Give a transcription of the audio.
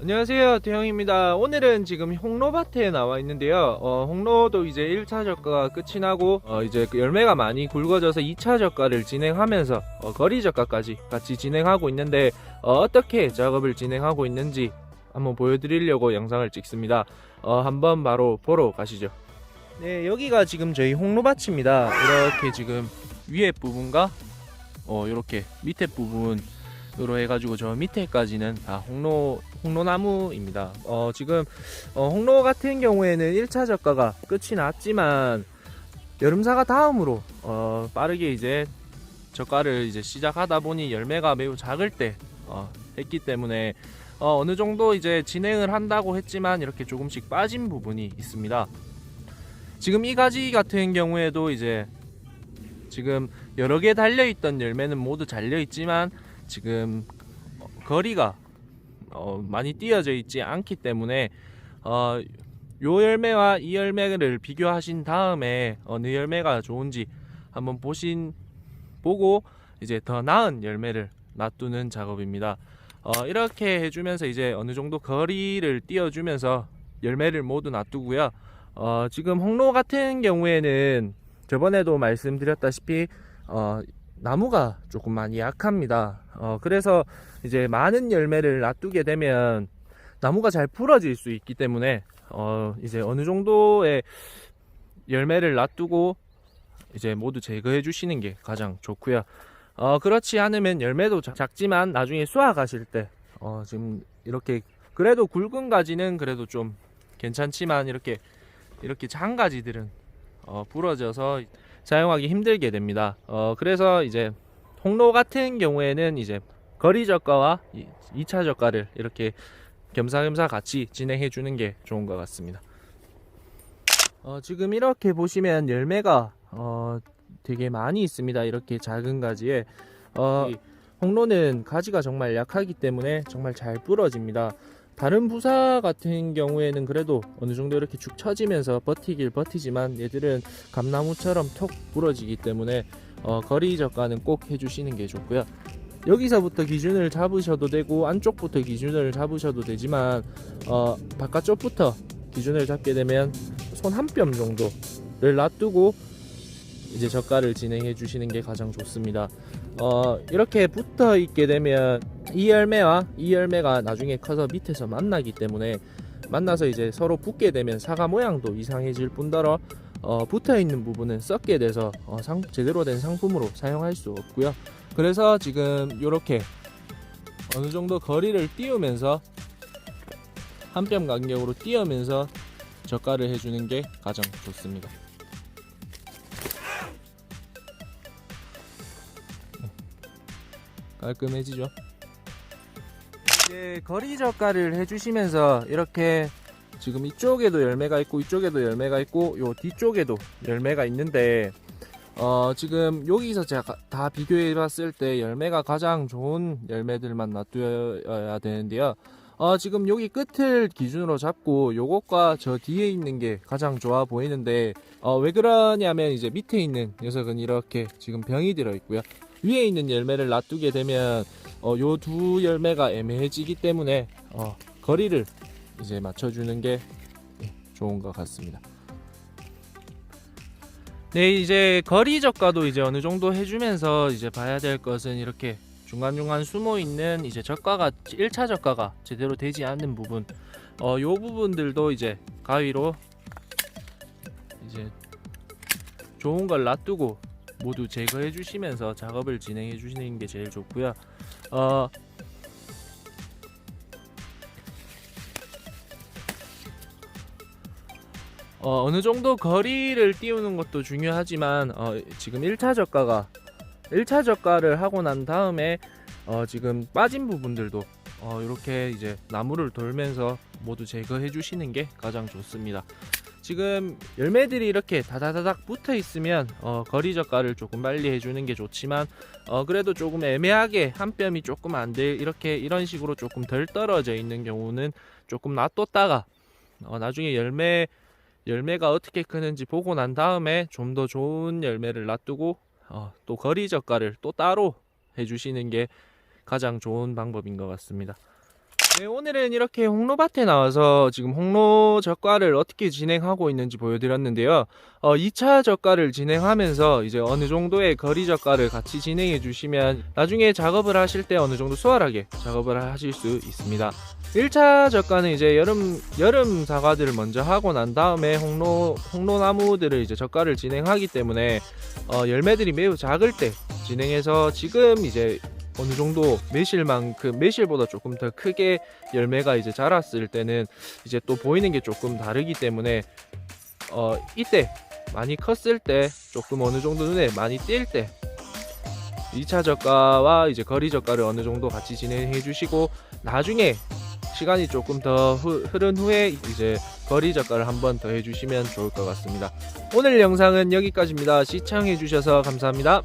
안녕하세요 대형입니다. 오늘은 지금 홍로밭에 나와 있는데요. 어, 홍로도 이제 1차 적과가 끝이 나고 어, 이제 그 열매가 많이 굵어져서 2차 적과를 진행하면서 어, 거리 적과까지 같이 진행하고 있는데 어, 떻게 작업을 진행하고 있는지 한번 보여드리려고 영상을 찍습니다. 어, 한번 바로 보러 가시죠. 네 여기가 지금 저희 홍로밭입니다. 이렇게 지금 위에 부분과 어, 이렇게 밑에 부분 으로 해가지고 저 밑에까지는 다 홍로 홍로나무입니다. 어 지금 어, 홍로 같은 경우에는 1차 적과가 끝이 났지만 여름사가 다음으로 어 빠르게 이제 적과를 이제 시작하다 보니 열매가 매우 작을 때 어, 했기 때문에 어, 어느 정도 이제 진행을 한다고 했지만 이렇게 조금씩 빠진 부분이 있습니다. 지금 이 가지 같은 경우에도 이제 지금 여러 개 달려 있던 열매는 모두 잘려 있지만 지금 어, 거리가 어, 많이 띄어져 있지 않기 때문에 어, 요 열매와 이 열매를 비교하신 다음에 어느 열매가 좋은지 한번 보신 보고 이제 더 나은 열매를 놔두는 작업입니다. 어, 이렇게 해주면서 이제 어느 정도 거리를 띄워주면서 열매를 모두 놔두고요. 어, 지금 홍로 같은 경우에는 저번에도 말씀드렸다시피 어, 나무가 조금 많이 약합니다. 어, 그래서 이제 많은 열매를 놔두게 되면 나무가 잘 부러질 수 있기 때문에 어, 이제 어느 정도의 열매를 놔두고 이제 모두 제거해 주시는 게 가장 좋고요. 어, 그렇지 않으면 열매도 작- 작지만 나중에 수확하실 때 어, 지금 이렇게 그래도 굵은 가지는 그래도 좀 괜찮지만 이렇게 이렇게 작은 가지들은 어, 부러져서 사용하기 힘들게 됩니다. 어, 그래서 이제 홍로 같은 경우에는 이제 거리 저가와 2차 저가를 이렇게 겸사겸사 같이 진행해 주는 게 좋은 것 같습니다. 어, 지금 이렇게 보시면 열매가 어, 되게 많이 있습니다. 이렇게 작은 가지에 어, 이 홍로는 가지가 정말 약하기 때문에 정말 잘 부러집니다. 다른 부사 같은 경우에는 그래도 어느 정도 이렇게 축 처지면서 버티길 버티지만 얘들은 감나무처럼 톡 부러지기 때문에 어, 거리 저가는 꼭 해주시는 게 좋고요. 여기서부터 기준을 잡으셔도 되고 안쪽부터 기준을 잡으셔도 되지만 어, 바깥쪽부터 기준을 잡게 되면 손 한 뼘 정도를 놔두고 이제 저가를 진행해 주시는 게 가장 좋습니다. 어, 이렇게 붙어 있게 되면 이 열매와 이 열매가 나중에 커서 밑에서 만나기 때문에 만나서 이제 서로 붙게 되면 사과 모양도 이상해질 뿐더러 어, 붙어 있는 부분은 썩게 돼서 어, 상, 제대로 된 상품으로 사용할 수 없고요. 그래서 지금 이렇게 어느 정도 거리를 띄우면서 한 뼘 간격으로 띄우면서 저가를 해주는 게 가장 좋습니다. 깔끔해지죠. 이제 거리 저가를 해주시면서 이렇게 지금 이쪽에도 열매가 있고 이쪽에도 열매가 있고 요 뒤쪽에도 열매가 있는데 어 지금 여기서 제가 다 비교해 봤을 때 열매가 가장 좋은 열매들만 놔둬야 되는데요. 어 지금 여기 끝을 기준으로 잡고 요것과 저 뒤에 있는 게 가장 좋아 보이는데 어 왜 그러냐면 이제 밑에 있는 녀석은 이렇게 지금 병이 들어 있고요. 위에 있는 열매를 놔두게 되면 어, 요 두 열매가 애매해지기 때문에 어, 거리를 이제 맞춰주는 게 예, 좋은 것 같습니다. 네, 이제 거리 적가도 이제 어느 정도 해주면서 이제 봐야 될 것은 이렇게 중간중간 숨어 있는 이제 적가가 1차 적가가 제대로 되지 않는 부분, 어, 요 부분들도 이제 가위로 이제 좋은 걸 놔두고 모두 제거해 주시면서 작업을 진행해 주시는 게 제일 좋고요. 어, 어, 어느 정도 거리를 띄우는 것도 중요하지만 어, 지금 1차 저가가 1차 저가를 하고 난 다음에 어, 지금 빠진 부분들도 어, 이렇게 이제 나무를 돌면서 모두 제거해 주시는 게 가장 좋습니다. 지금 열매들이 이렇게 다다다닥 붙어 있으면 어, 거리 저가를 조금 빨리 해주는 게 좋지만 어, 그래도 조금 애매하게 한 뼘이 조금 안돼 이렇게 이런 식으로 조금 덜 떨어져 있는 경우는 조금 놔뒀다가 어, 나중에 열매 열매가 어떻게 크는지 보고 난 다음에 좀 더 좋은 열매를 놔두고 어, 또 거리 저가를 또 따로 해주시는 게 가장 좋은 방법인 것 같습니다. 네, 오늘은 이렇게 홍로밭에 나와서 지금 홍로 젓갈을 어떻게 진행하고 있는지 보여드렸는데요. 어, 2차 젓갈을 진행하면서 이제 어느 정도의 거리 젓갈을 같이 진행해 주시면 나중에 작업을 하실 때 어느 정도 수월하게 작업을 하실 수 있습니다. 1차 젓갈은 이제 여름 여름 사과들을 먼저 하고 난 다음에 홍로 홍로나무들을 이제 젓갈을 진행하기 때문에 어, 열매들이 매우 작을 때 진행해서 지금 이제 어느 정도 매실만큼 매실보다 조금 더 크게 열매가 이제 자랐을 때는 이제 또 보이는 게 조금 다르기 때문에 어 이때 많이 컸을 때 조금 어느 정도 눈에 많이 띌 때 2차 젓가와 이제 거리 젓가를 어느 정도 같이 진행해 주시고 나중에 시간이 조금 더 후- 흐른 후에 이제 거리 젓가를 한번 더 해주시면 좋을 것 같습니다. 오늘 영상은 여기까지입니다. 시청해 주셔서 감사합니다.